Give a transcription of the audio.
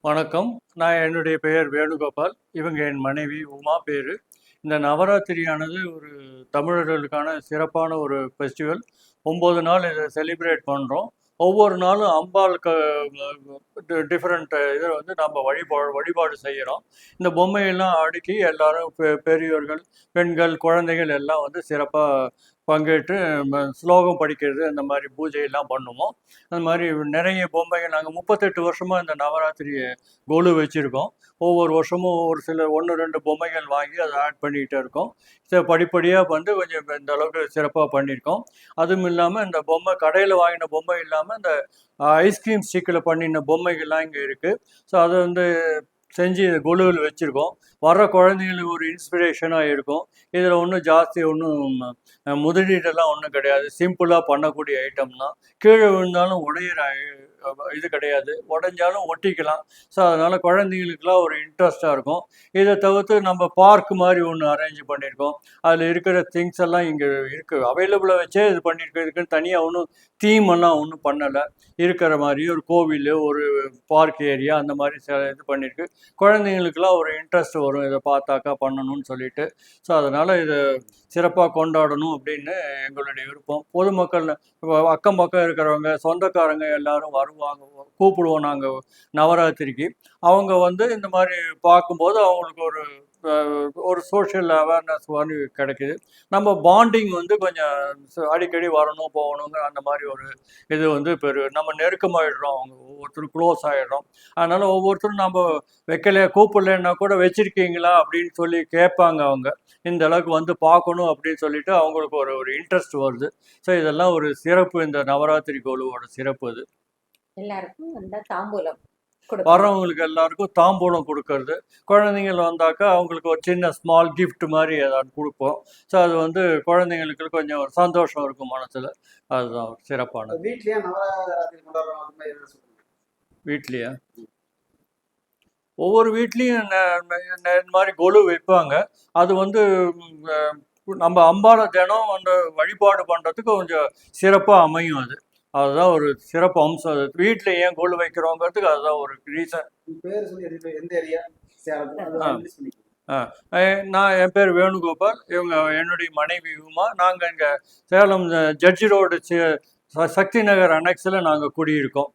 வணக்கம். நான் என்னுடைய பெயர் வேணுகோபால். இவங்க என் மனைவி உமா பேர். இந்த நவராத்திரியானது ஒரு தமிழர்களுக்கான சிறப்பான ஒரு ஃபெஸ்டிவல் ஒம்பது நாள் இதை செலிப்ரேட் பண்ணுறோம் ஒவ்வொரு நாளும் அம்பாளுக்கு டிஃப்ரெண்ட் இதை வந்து நம்ம வழிபாடு வழிபாடு செய்கிறோம் இந்த பொம்மையெல்லாம் அடுக்கி எல்லாரும் பெ- பெண்கள் குழந்தைகள் எல்லாம் வந்து சிறப்பாக பங்கேற்று ஸ்லோகம் படிக்கிறது அந்த மாதிரி பூஜையெல்லாம் பண்ணுவோம். அந்த மாதிரி நிறைய பொம்மைகள் நாங்கள் முப்பத்தெட்டு வருஷமாக இந்த நவராத்திரியை கோலு வச்சுருக்கோம். ஒவ்வொரு வருஷமும் ஒரு சில ஒன்று ரெண்டு பொம்மைகள் வாங்கி அதை ஆட் பண்ணிகிட்டே இருக்கோம். சரி படிப்படியாக வந்து கொஞ்சம் இந்த அளவுக்கு சிறப்பாக பண்ணியிருக்கோம். அதுவும் இல்லாமல் இந்த பொம்மை கடையில் வாங்கின பொம்மை இல்லாமல் இந்த ஐஸ்கிரீம் ஸ்டிக்கில் பண்ணின பொம்மைகள்லாம் இங்கே இருக்குது ஸோ அதை வந்து செஞ்சு கொலுவில் வச்சுருக்கோம். வர்ற குழந்தைங்களுக்கு ஒரு இன்ஸ்பிரேஷனாக இருக்கும். இதில் ஒன்றும் ஜாஸ்தி ஒன்றும் முதலீடெல்லாம் ஒன்றும் கிடையாது. சிம்பிளாக பண்ணக்கூடிய ஐட்டம் தான். கீழே விழுந்தாலும் உடையிற ஐ- இது கிடையாது. உடஞ்சாலும் ஒட்டிக்கலாம். ஸோ அதனால் குழந்தைங்களுக்குலாம் ஒரு இன்ட்ரெஸ்டாக இருக்கும். இதை தவிர்த்து நம்ம பார்க் மாதிரி ஒன்று அரேஞ்ச் பண்ணியிருக்கோம். அதில் இருக்கிற திங்ஸ் எல்லாம் இங்கே இருக்குது அவைலபிளாக வச்சே இது பண்ணியிருக்கோம் இதுக்குன்னு தனியாக ஒன்றும் தீம் எல்லாம் ஒன்றும் பண்ணலை. இருக்கிற மாதிரி ஒரு கோவில் ஒரு பார்க் ஏரியா அந்த மாதிரி சில இது பண்ணியிருக்கு. குழந்தைங்களுக்குலாம் ஒரு இன்ட்ரெஸ்ட் வரும். இதை பார்த்தாக்கா பண்ணணும்னு சொல்லிட்டு. ஸோ அதனால் இதை சிறப்பாக கொண்டாடணும் அப்படின்னு எங்களுடைய விருப்பம். பொதுமக்கள் அக்கம் பக்கம் இருக்கிறவங்க சொந்தக்காரங்க எல்லாரும் வருவாங்க. கூப்பிடுவோம் நாங்கள் நவராத்திரிக்கு. அவங்க வந்து இந்த மாதிரி பார்க்கும்போது அவங்களுக்கு ஒரு ஒரு சோஷியல் அவேர்னஸ் மாதிரி கிடைக்குது. நம்ம பாண்டிங் வந்து கொஞ்சம் அடிக்கடி வரணும் போகணுங்கிற அந்த மாதிரி ஒரு இது வந்து பெரு நம்ம நெருக்கமாயிடுறோம். அவங்க ஒவ்வொருத்தரும் க்ளோஸ் ஆகிடுறோம் அதனால் ஒவ்வொருத்தரும் நம்ம வைக்கல கூப்பிடலன்னா கூட வச்சிருக்கீங்களா அப்படின்னு சொல்லி கேட்பாங்க அவங்க. இந்த அளவுக்கு வந்து பார்க்கணும் அப்படின்னு சொல்லிட்டு அவங்களுக்கு ஒரு ஒரு இன்ட்ரெஸ்ட் வருது. ஸோ இதெல்லாம் ஒரு சிறப்பு இந்த நவராத்திரி கோலுவோட சிறப்பு இது எல்லாருக்கும் அந்த தாம்பூலம். வரவங்களுக்கு எல்லாருக்கும் தாம்பூலம் கொடுக்கறது. குழந்தைங்கள் வந்தாக்கா அவங்களுக்கு ஒரு சின்ன ஸ்மால் gift மாதிரி ஏதாவது கொடுப்போம். ஸோ அது வந்து குழந்தைங்களுக்கு கொஞ்சம் ஒரு சந்தோஷம் இருக்கும் மனசில். அதுதான் ஒரு சிறப்பானது வீட்லயே ஒவ்வொரு வீட்லேயும் இந்த மாதிரி கொலு வைப்பாங்க. அது வந்து நம்ம அம்பாளை தினம் அந்த வழிபாடு பண்ணுறதுக்கு கொஞ்சம் சிறப்பாக அமையும் அது. அதுதான் ஒரு சிறப்பு அம்சம். அது வீட்டில் ஏன் கொலு வைக்கிறோங்கிறதுக்கு அதுதான் ஒரு ரீசன். நான் என் பேர் வேணுகோபால். இவங்க என்னுடைய மனைவி உமா. நாங்கள் இங்கே சேலம் ஜட்ஜி ரோடு சக்தி நகர் அனெக்ஸில் நாங்கள் குடியிருக்கோம்.